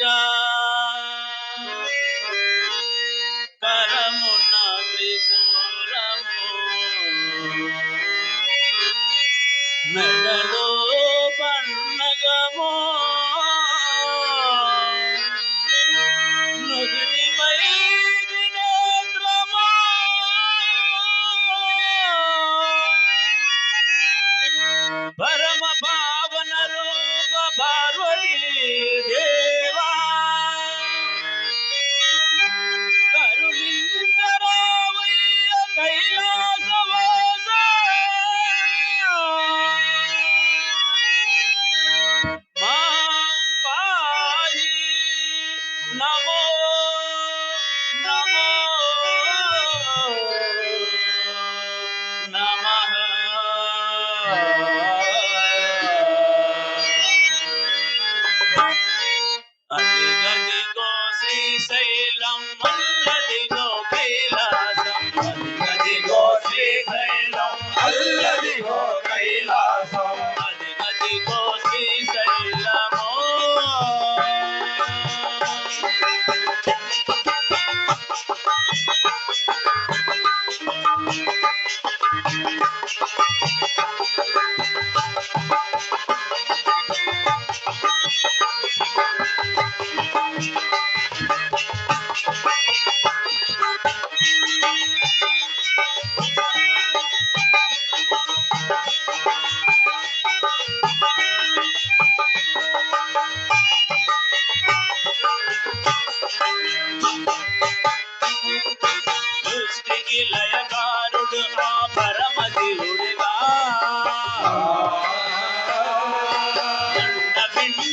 గిరిగా కరమున త్రిశూలము. మెడలో పన్నగము నుదిటిపై అదిగదిగో శ్రీశైలం అల్లదిగో కైలాసం అదిగదిగో శ్రీశైలము సృష్టికి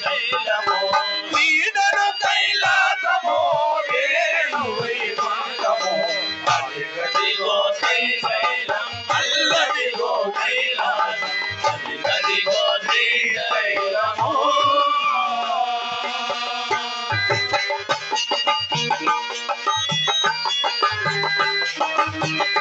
చేరను వైశైలము వీడను కైలాసమో వేణు వైకుంఠమో అదిగదిగో శ్రీశైలం అల్లదిగో కైలాసం అదిగదిగో శ్రీశైలము. ఎవరి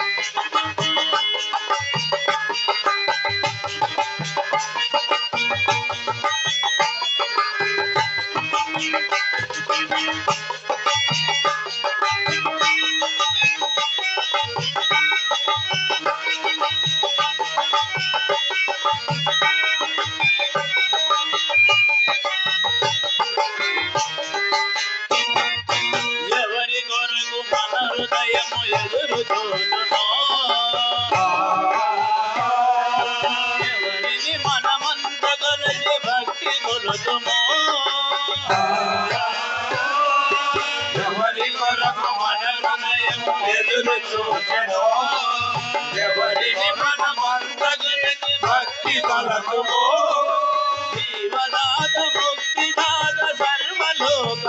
మనమంత భక్తి కలకుమో ముక్తిదాత సర్వలోక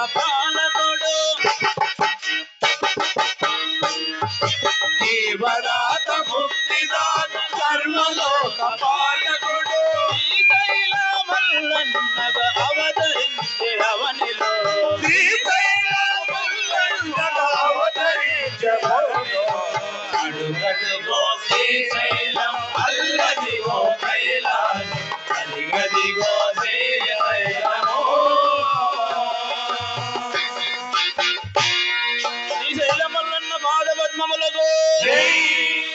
శ్రీశైలమల్లన్నగ అవతరించే అవనిలో. శ్రీశైలమల్లన్నగా అవతరించబడును. అడుగడుగో శ్రీశైలం అల్లదిగో కైలాసం. శ్రీశైలం.